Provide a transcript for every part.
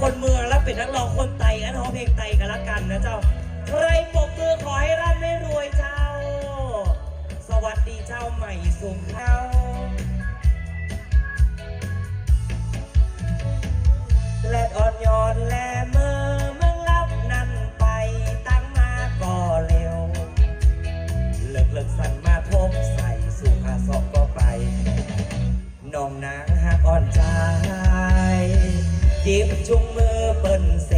คนเมืองและเป็นนักร้องคนไตอันร้องเพลงไตกันละกันนะเจ้า ใครปรบมือขอให้ร่ำให้รวยเจ้า สวัสดีเจ้าใหม่สูงเข้าแลดอ่อนยอนแลเมื่อเมื่อลับนั่นไปตั้งมาก็เร็ว เลิกเลิกสั่นมาทบใส่สู่หาศอกก็ไป น้องนางหักอ่อนใจ จิบจุงมือเปิ้นเส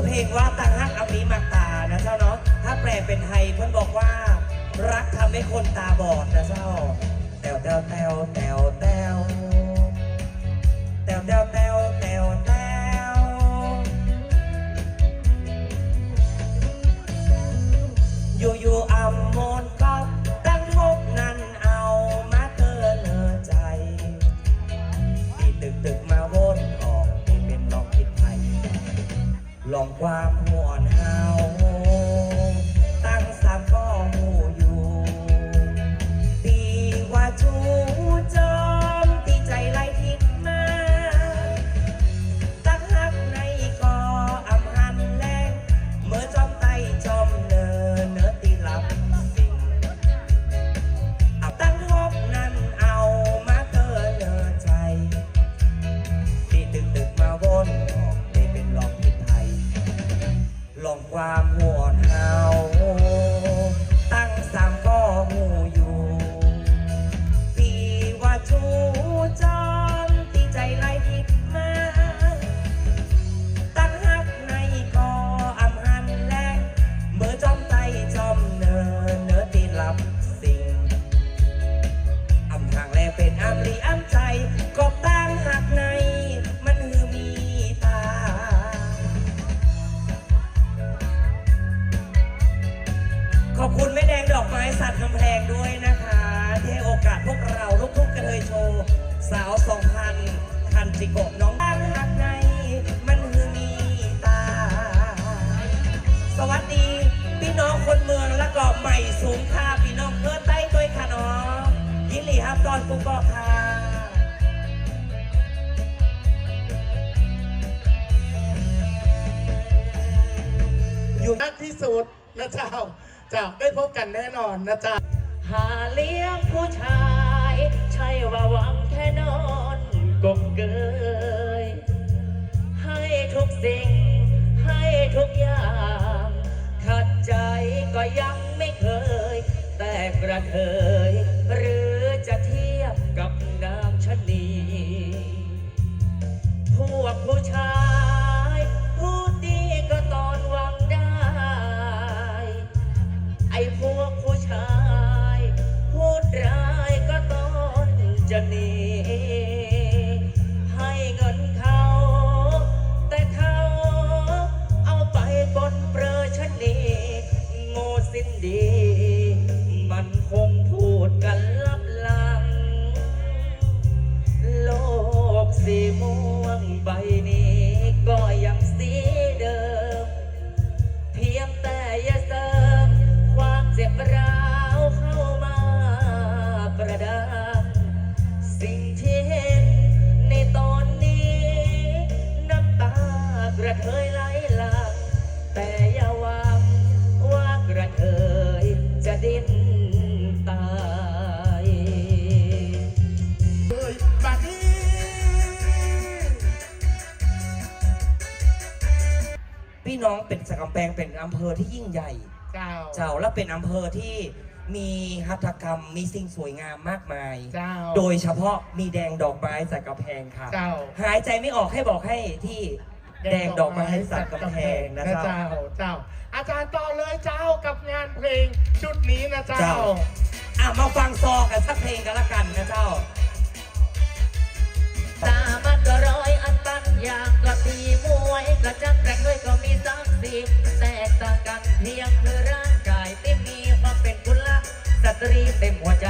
อเพลงว่าต่างหักอำลีมาตานะเจ้าเนาะถ้าแปลเป็นไทยเพื่อนบอกว่า รักทำให้คนตาบอดนะเจ้าแตวแตวแตวแตวแตวแตวแตวแตว ลองความหัวนเฮา ครับตอกค่ะอยู่มากที่สุดนะเจ้าจ้าได้พบกันแน่นอนนะจ้าหาเลี้ยงผู้ชาย ใช่ว่าหวังแค่นอนกบเกย ให้ทุกสิ่ง ให้ทุกอย่าง ขัดใจก็ยังไม่เคย แต่กระเทย viene พี่น้องเป็นสกำแพงเป็นอำเภอที่ยิ่งใหญ่ เจ้า เจ้าและเป็นอำเภอที่มีหัตถกรรมมีสิ่งสวยงามมากมาย เจ้า โดยเฉพาะมีแดงดอกไม้สักกำแพงค่ะ เจ้า หายใจไม่ออกให้บอกให้ที่แดงดอกไม้สักกำแพงนะเจ้า เจ้าเจ้าอาจารย์ต่อเลยเจ้ากับงานเพลงชุดนี้นะเจ้าเจ้า อะมาฟังซอกันสักเพลงกันละกันนะเจ้า ตามันก็ร้อย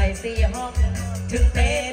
ใจสี่ห้อง ถึงเต้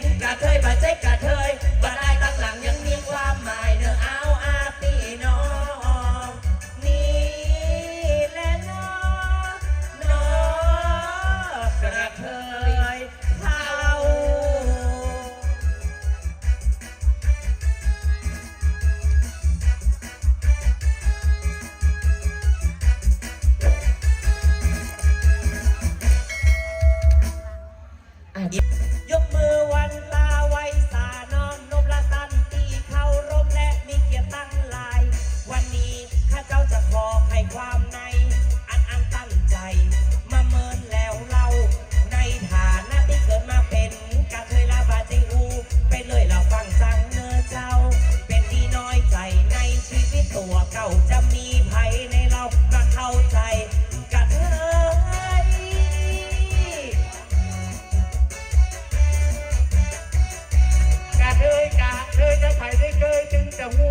หู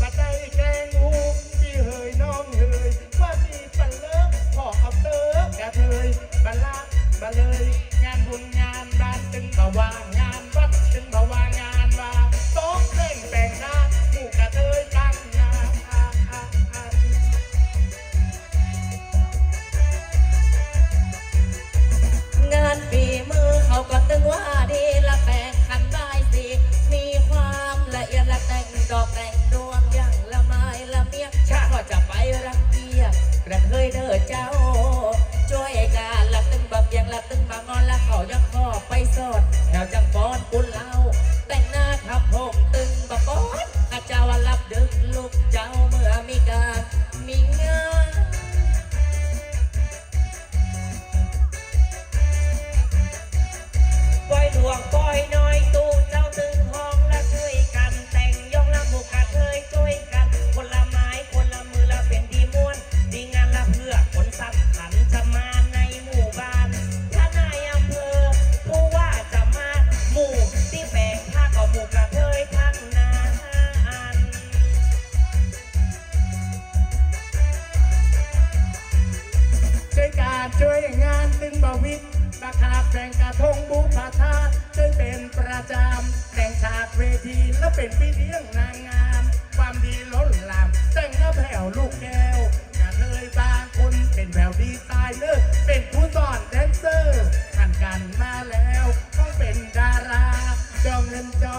บัดได้แกงหูพี่เฮยน้องเฮยว่ามีปันเลิกขอเอาเติร์กกะเทยบัลลาบัลเลย งานบุญงานบ้านตึงบ่าวาง ประวิตประคาแข่งกระทงบุพธาเคยเป็นประจำแต่งฉากเวทีแล้วเป็นพี่เลี้ยงนางงาม ความดีล้นหลามแต่งหน้าแผ่วลูกแก้วกระเทยบางคนเป็นแววดีตายเนอร์เป็นผู้สอนแดนเซอร์ผ่นกันมาแล้วต้องเป็นดาราจองเงินจอ